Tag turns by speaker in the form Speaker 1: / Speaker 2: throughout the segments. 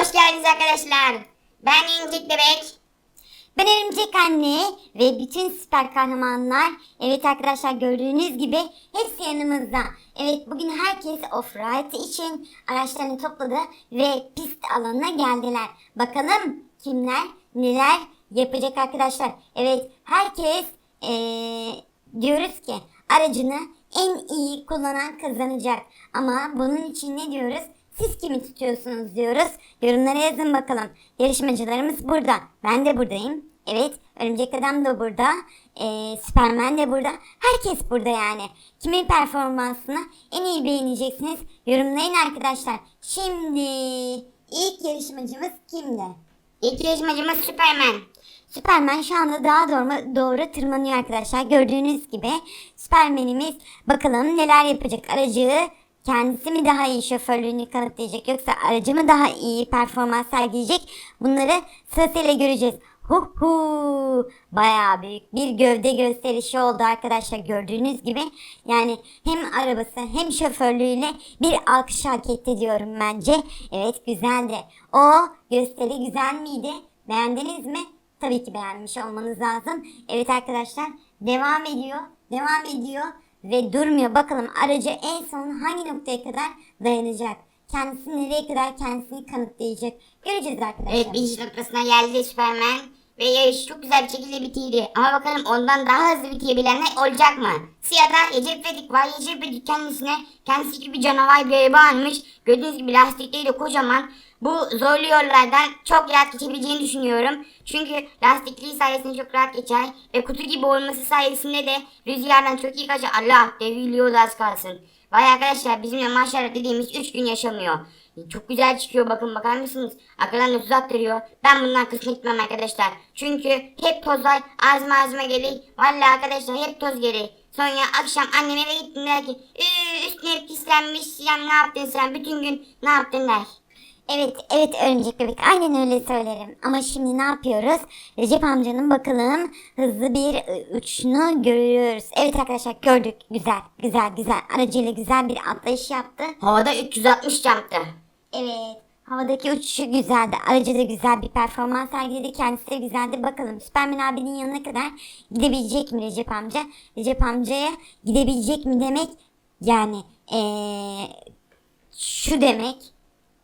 Speaker 1: Hoş geldiniz arkadaşlar. Ben İncik Bebek.
Speaker 2: Ben Örümcek Anne ve bütün süper kahramanlar. Evet arkadaşlar gördüğünüz gibi hepsi yanımızda. Evet bugün herkes off-road için araçlarını topladı ve pist alanına geldiler. Bakalım kimler neler yapacak arkadaşlar. Evet herkes eee, diyoruz ki aracını en iyi kullanan kazanacak. Ama bunun için ne diyoruz? Siz kimi tutuyorsunuz diyoruz. Yorumlara yazın bakalım. Yarışmacılarımız burada. Ben de buradayım. Evet. Örümcek Adam da burada. Ee, Superman de burada. Herkes burada yani. Kimin performansını en iyi beğeneceksiniz? Yorumlayın arkadaşlar. Şimdi ilk yarışmacımız kimdi?
Speaker 1: İlk yarışmacımız Superman.
Speaker 2: Superman şu anda daha doğru, doğru tırmanıyor arkadaşlar. Gördüğünüz gibi Superman'imiz bakalım neler yapacak. Aracı kendisi mi daha iyi şoförlüğünü kanıtlayacak yoksa aracı mı daha iyi performans sergileyecek? Bunları sırasıyla göreceğiz. Hu hu. Bayağı büyük bir gövde gösterişi oldu arkadaşlar gördüğünüz gibi. Yani hem arabası hem şoförlüğüyle bir alkış hak etti diyorum bence. Evet güzeldi. O gösteri güzel miydi? Beğendiniz mi? Tabii ki beğenmiş olmanız lazım. Evet arkadaşlar devam ediyor. Devam ediyor ve durmuyor. Bakalım aracı en son hangi noktaya kadar dayanacak? Kendisi nereye kadar kendisini kanıtlayacak? Göreceğiz arkadaşlar.
Speaker 1: Evet bitiş noktasına geldi Superman. Ve yarış çok güzel bir şekilde bitirdi. Ama bakalım ondan daha hızlı bitirebilenler olacak mı? Siyada Recep Vedik var. Recep Vedik kendisine kendisi gibi canavar bir araba almış. Gördüğünüz gibi lastikleri de kocaman. Bu zorlu yollardan çok rahat geçebileceğini düşünüyorum. Çünkü lastikliği sayesinde çok rahat geçer. Ve kutu gibi olması sayesinde de rüzgardan çok iyi kaçar. Allah devriliyordu az kalsın. Vay arkadaşlar bizimle maşallah dediğimiz 3 gün yaşamıyor. Çok güzel çıkıyor bakın bakar mısınız? Arkadan da tuz attırıyor. Ben bundan kısmet etmem arkadaşlar. Çünkü hep tozlar ağzıma ağzıma gelir. Vallahi arkadaşlar hep toz gelir. Sonra akşam anneme eve gittim der ki "Üü, üstüne pislenmiş ya ne yaptın sen bütün gün ne yaptın der.
Speaker 2: Evet, evet örümcek bebek. Aynen öyle söylerim. Ama şimdi ne yapıyoruz? Recep amcanın bakalım hızlı bir ı, uçuşunu görüyoruz. Evet arkadaşlar gördük. Güzel, güzel, güzel. Aracıyla güzel bir atlayış yaptı.
Speaker 1: Havada 360 yaptı.
Speaker 2: Evet. Havadaki uçuşu güzeldi. Aracı da güzel bir performans sergiledi. Kendisi de güzeldi. Bakalım Süpermen abinin yanına kadar gidebilecek mi Recep amca? Recep amcaya gidebilecek mi demek yani eee, şu demek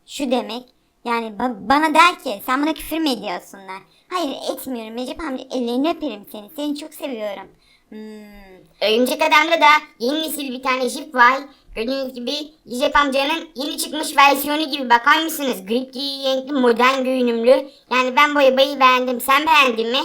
Speaker 2: şu demek yani ba- bana der ki sen bana küfür mü ediyorsun der. Hayır etmiyorum Recep amca ellerini öperim seni. Seni çok seviyorum. Hmm.
Speaker 1: Örümcek Adam'da da yeni nesil bir tane jip var. Gördüğünüz gibi Recep amcanın yeni çıkmış versiyonu gibi bakar mısınız? Gri renkli modern görünümlü. Yani ben bu arabayı beğendim. Sen beğendin mi?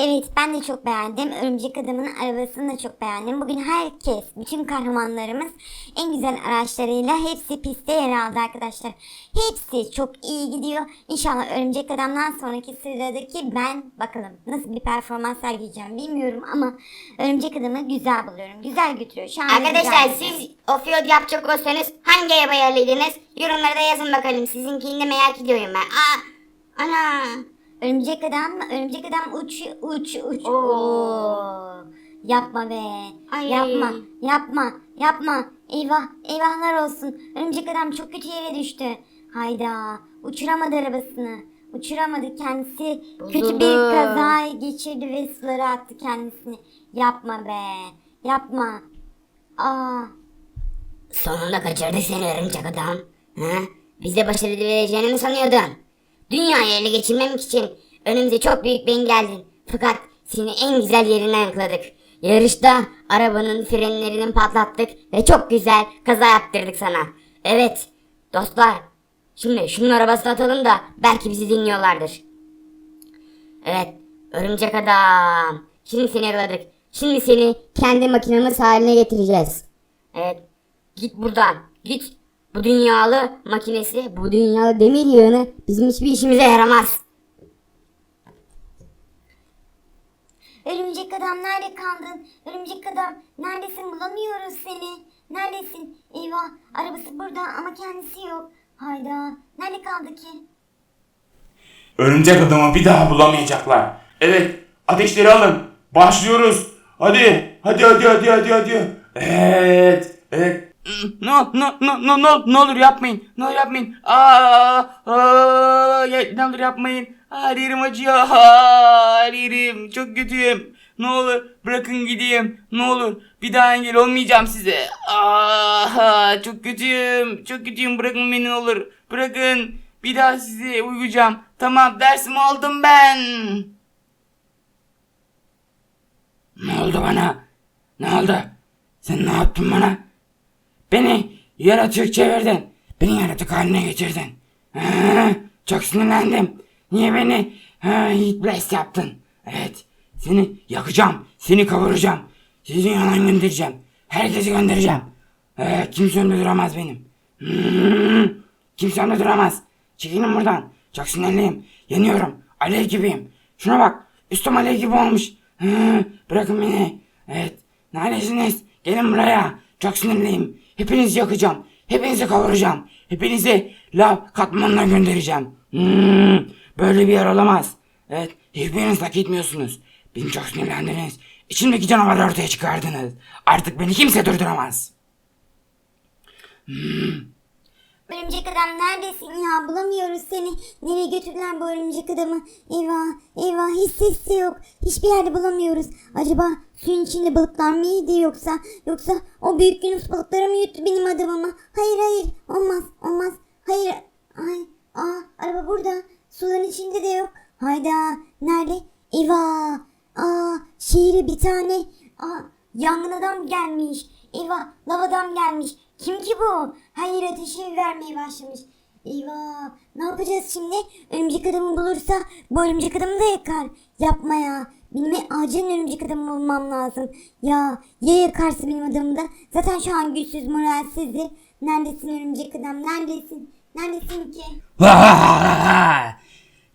Speaker 2: Evet ben de çok beğendim. Örümcek Adam'ın arabasını da çok beğendim. Bugün herkes, bütün kahramanlarımız en güzel araçlarıyla hepsi pistte yer aldı arkadaşlar. Hepsi çok iyi gidiyor. İnşallah Örümcek Adam'dan sonraki sıradaki ben bakalım nasıl bir performans sergileyeceğim bilmiyorum ama Örümcek Adam'ı güzel buluyorum. Güzel götürüyor. Şu
Speaker 1: Arkadaşlar siz offroad yapacak olsanız hangi arabayı alırdınız? Yorumlarda yazın bakalım. Sizinkini de merak ediyorum ben. Aa, ana.
Speaker 2: Örümcek Adam, Örümcek Adam uç uç uç.
Speaker 1: Oo.
Speaker 2: Oo. Yapma be.
Speaker 1: Ay.
Speaker 2: Yapma. Yapma. Yapma. Eyvah. Eyvahlar olsun. Örümcek Adam çok kötü yere düştü. Hayda. Uçuramadı arabasını. Uçuramadı kendisi. Kötü
Speaker 1: Bozuldu.
Speaker 2: bir kaza geçirdi ve sulara attı kendisini. Yapma be. Yapma. Aa.
Speaker 1: Sonunda kaçırdı seni örümcek adam. Ha? Bize başarı vereceğini mi sanıyordun? Dünyayı ele geçirmemek için önümüze çok büyük bir engeldin. Fakat seni en güzel yerinden yakaladık. Yarışta arabanın frenlerini patlattık ve çok güzel kaza yaptırdık sana. Evet dostlar şimdi şunun arabasını atalım da belki bizi dinliyorlardır. Evet örümcek adam. Şimdi seni yakaladık. Şimdi seni kendi makinemiz haline getireceğiz. Evet. Git buradan. Git. Bu dünyalı makinesi, bu dünyalı demir yığını bizim hiçbir işimize yaramaz.
Speaker 2: Örümcek Adam nerede kaldın? Örümcek Adam neredesin? Bulamıyoruz seni. Neredesin? Eyvah arabası burada ama kendisi yok. Hayda nerede kaldı ki?
Speaker 3: Örümcek adamı bir daha bulamayacaklar. Evet, ateşleri alın. Başlıyoruz. Hadi, hadi, hadi, hadi, hadi, hadi. Evet, evet.
Speaker 4: No, no, no, no, no, ne olur yapmayın. Ne olur yapmayın. Aa, aa, ne olur yapmayın. Her acıyor. Aa. Çok kötüyüm. Ne olur bırakın gideyim. Ne olur bir daha engel olmayacağım size. Aa, çok kötüyüm. Çok kötüyüm. Bırakın beni ne olur. Bırakın. Bir daha size uyuyacağım. Tamam dersimi aldım ben. Ne oldu bana? Ne oldu? Sen ne yaptın bana? Beni yaratık çevirdin. Beni yaratık haline getirdin. Ha, çok sinirlendim. Niye beni ha, Hitblast yaptın? Evet. Seni yakacağım. Seni kavuracağım. Sizi dünyadan göndereceğim. Herkesi göndereceğim. Ee, kimse önümde duramaz benim. Hmm, kimse önümde duramaz. Çekilin buradan. Çok sinirliyim. Yanıyorum. Alev gibiyim. Şuna bak. Üstüm alev gibi olmuş. Hı, bırakın beni. Evet. Neredesiniz? Gelin buraya. Çok sinirliyim. Hepinizi yakacağım. Hepinizi kavuracağım. Hepinizi lav katmanına göndereceğim. Hmm, böyle bir yer olamaz. Evet. Hiçbiriniz hak etmiyorsunuz. Beni çok sinirlendiniz. İçimdeki canavarı ortaya çıkardınız. Artık beni kimse durduramaz.
Speaker 2: Örümcek adam neredesin ya? Bulamıyoruz seni. Nereye götürdüler bu örümcek adamı? Eyvah, eyvah hiç ses de yok. Hiçbir yerde bulamıyoruz. Acaba suyun içinde balıklar mı yedi yoksa? Yoksa o büyük yunus balıkları mı yuttu benim adamımı? Hayır hayır olmaz olmaz. Hayır. Ay, aa araba burada. Suların içinde de yok. Hayda nerede? Eyvah. Aa şehre bir tane. Aa yangın adam gelmiş. Eyvah lav adam gelmiş. Kim ki bu? Hayır ateşi vermeye başlamış. Eyvah ne yapacağız şimdi? Örümcek adamı bulursa bu örümcek adamı da yakar. Yapma ya. Benim acilen örümcek adamı bulmam lazım. Ya ya yakarsa benim adamı da. Zaten şu an güçsüz moralsizdir. Neredesin örümcek adam neredesin? Neredesin ki?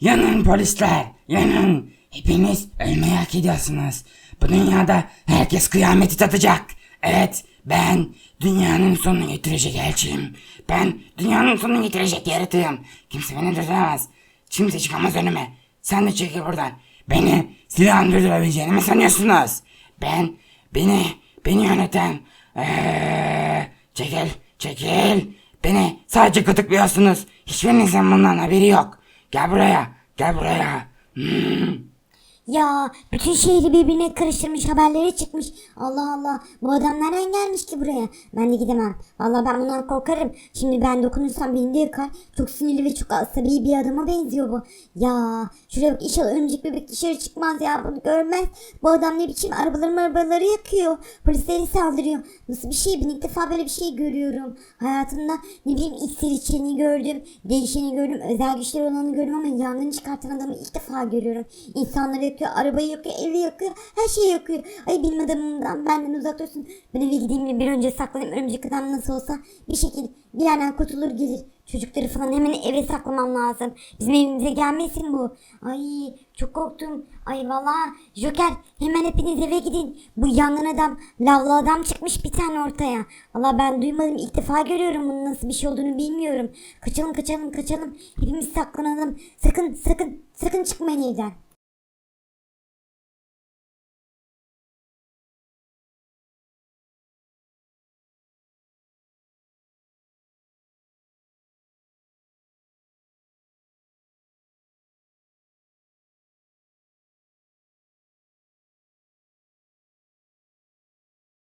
Speaker 4: Yanın polisler, yanın. Hepiniz ölmeyi hak ediyorsunuz. Bu dünyada herkes kıyameti tadacak. Evet, ben dünyanın sonunu getirecek elçiyim. Ben dünyanın sonunu getirecek yaratığım. Kimse beni durduramaz. Kimse çıkamaz önüme. Sen de çekil buradan. Beni silahın durdurabileceğini mi sanıyorsunuz? Ben, beni, beni yöneten... Eee, çekil, çekil. Beni sadece gıdıklıyorsunuz. Hiçbirinizin bundan haberi yok. Gel buraya, gel buraya. Hmm.
Speaker 2: Ya bütün şehri birbirine karıştırmış haberleri çıkmış. Allah Allah bu adam nereden gelmiş ki buraya? Ben de gidemem. Vallahi ben bundan korkarım. Şimdi ben dokunursam beni de yakar. Çok sinirli ve çok asabi bir adama benziyor bu. Ya şuraya bak inşallah örümcek bebek dışarı çıkmaz ya bunu görmez. Bu adam ne biçim arabaları arabaları yakıyor. Polisleri saldırıyor. Nasıl bir şey ben ilk defa böyle bir şey görüyorum. Hayatımda ne bileyim iksir içeni gördüm. Değişeni gördüm. Özel güçleri olanı gördüm ama yangın çıkartan adamı ilk defa görüyorum. İnsanları yakıyor, arabayı yakıyor, evi yakıyor, her şeyi yakıyor. Ay benim adamımdan benden uzak dursun. Ben eve gideyim de bir önce saklayayım örümcek adam nasıl olsa bir şekilde bir yerden kurtulur gelir. Çocukları falan hemen eve saklamam lazım. Bizim evimize gelmesin bu. Ay çok korktum. Ay valla Joker hemen hepiniz eve gidin. Bu yangın adam lavlı adam çıkmış bir tane ortaya. Valla ben duymadım ilk defa görüyorum bunun nasıl bir şey olduğunu bilmiyorum. Kaçalım kaçalım kaçalım. Hepimiz saklanalım. Sakın sakın sakın çıkmayın evden.